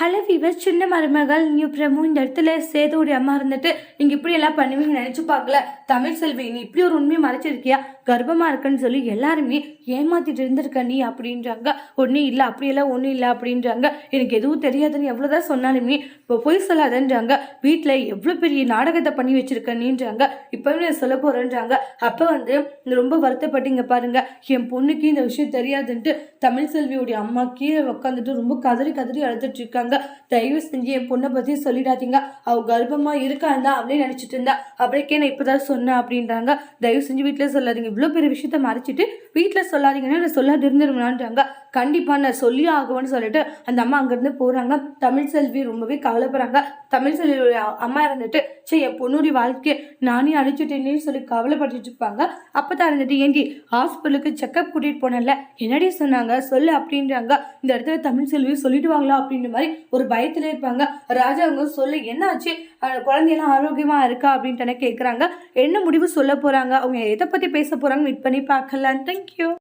Hello viewer சின்ன மருமகள் new Prabhu இந்த இடத்துல சேதோடைய அம்மா இருந்துட்டு நீங்கள் இப்படி எல்லாம் பண்ணுவீங்கன்னு நினச்சி பார்க்கல. தமிழ் செல்வி நீ இப்படி ஒரு உண்மையை மறைச்சிருக்கியா? கர்ப்பமாக இருக்குன்னு சொல்லி எல்லாருமே ஏமாத்திட்டு இருந்திருக்க நீ அப்படின்றாங்க. ஒன்றும் இல்லை அப்படியெல்லாம் ஒன்றும் இல்லை அப்படின்றாங்க. எனக்கு எதுவும் தெரியாதுன்னு எவ்வளோதான் சொன்னாலுமே இப்போ பொய் சொல்லாதன்றாங்க. வீட்டில் எவ்வளோ பெரிய நாடகத்தை பண்ணி வச்சிருக்க நீன்றாங்க. இப்போவே நான் சொல்ல போகிறேன்றாங்க அப்போ வந்து ரொம்ப வருத்தப்பட்டீங்க பாருங்க. என் பொண்ணுக்கு இந்த விஷயம் தெரியாதுன்ட்டு தமிழ் செல்வியோடைய அம்மா கீழே உட்காந்துட்டு ரொம்ப கதறி கதறி அழுதுட்டு இருக்காங்க. தயவு செஞ்சு என் பொண்ணை பற்றி சொல்லிடாதீங்க. அவள் கர்ப்பமாக கர்ப்பமா தான் அப்படியே நினச்சிட்டு இருந்தா. அப்படிக்கே நான் இப்போதான் சொன்னேன் அப்படின்றாங்க. தயவு செஞ்சு வீட்டில் சொல்லாதீங்க. இவ்வளோ பெரிய விஷயத்த மறைச்சிட்டு வீட்டில் சொல்லாதீங்கன்னா நான் சொல்லாது இருந்துருவேனான்றாங்க கண்டிப்பாக நான் சொல்லி ஆகுவேன்னு சொல்லிட்டு அந்த அம்மா அங்கேருந்து போகிறாங்க தமிழ் செல்வி ரொம்பவே கவலைப்படுறாங்க. தமிழ் செல்வியோட அம்மா இருந்துட்டு சே என் பொண்ணுடைய வாழ்க்கையை நானே அழிச்சுட்டேன்னு சொல்லி கவலைப்பட்டுட்டு இருப்பாங்க. அப்போ தான் இருந்துட்டு ஏண்டி ஹாஸ்பிட்டலுக்கு செக்கப் கூட்டிகிட்டு போனேன்ல. என்னடி சொன்னாங்க? சொல்லு அப்படின்றாங்க. இந்த இடத்துல தமிழ் செல்வி சொல்லிடுவாங்களா அப்படின்ற மாதிரி ஒரு பயத்துல இருப்பாங்க. ராஜா அவங்க சொல்லு என்னாச்சு? அஹ் குழந்தையெல்லாம் ஆரோக்கியமாக இருக்கா? அப்படின்ட்டு கேட்குறாங்க என்ன முடிவு சொல்ல போகிறாங்க அவங்க எதை பற்றி பேச போகிறாங்க வெயிட் பண்ணி பார்க்கலாம் தேங்க்யூ